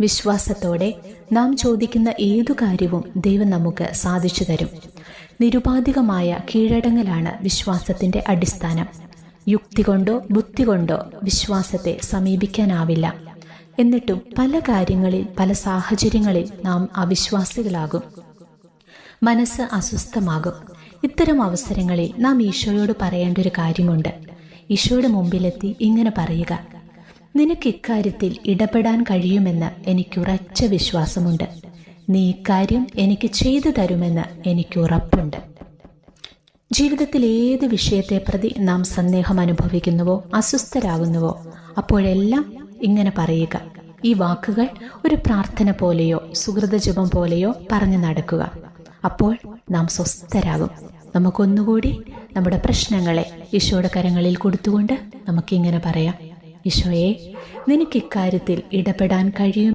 വിശ്വാസത്തോടെ നാം ചോദിക്കുന്ന ഏതു കാര്യവും ദൈവം നമുക്ക് സാധിച്ചു തരും. നിരുപാധികമായ കീഴടങ്ങലാണ് വിശ്വാസത്തിന്റെ അടിസ്ഥാനം. യുക്തി കൊണ്ടോ ബുദ്ധി കൊണ്ടോ വിശ്വാസത്തെ സമീപിക്കാനാവില്ല. എന്നിട്ടും പല കാര്യങ്ങളിൽ പല സാഹചര്യങ്ങളിൽ നാം അവിശ്വാസികളാകും. മനസ്സ് അസ്വസ്ഥമാകും. ഇത്തരം അവസരങ്ങളിൽ നാം ഈശോയോട് പറയേണ്ട ഒരു കാര്യമുണ്ട്. ഈശോയുടെ മുമ്പിലെത്തി ഇങ്ങനെ പറയുക നിനക്ക് ഇക്കാര്യത്തിൽ ഇടപെടാൻ കഴിയുമെന്ന് എനിക്ക് ഉറച്ച വിശ്വാസമുണ്ട്. നീ ഇക്കാര്യം എനിക്ക് ചെയ്തു തരുമെന്ന് എനിക്ക് ഉറപ്പുണ്ട് ജീവിതത്തിൽ ഏത് വിഷയത്തെ പ്രതി നാം സന്ദേഹം അനുഭവിക്കുന്നുവോ അസ്വസ്ഥരാകുന്നുവോ അപ്പോഴെല്ലാം ഇങ്ങനെ പറയുക. ഈ വാക്കുകൾ ഒരു പ്രാർത്ഥന പോലെയോ സുഹൃതജപം പോലെയോ പറഞ്ഞു നടക്കുക. അപ്പോൾ നാം സ്വസ്ഥരാകും. നമുക്കൊന്നുകൂടി നമ്മുടെ പ്രശ്നങ്ങളെ ഈശോയുടെ കരങ്ങളിൽ കൊടുത്തുകൊണ്ട് നമുക്കിങ്ങനെ പറയാം. ഈശോയെ നിനക്ക് ഇക്കാര്യത്തിൽ ഇടപെടാൻ കഴിയും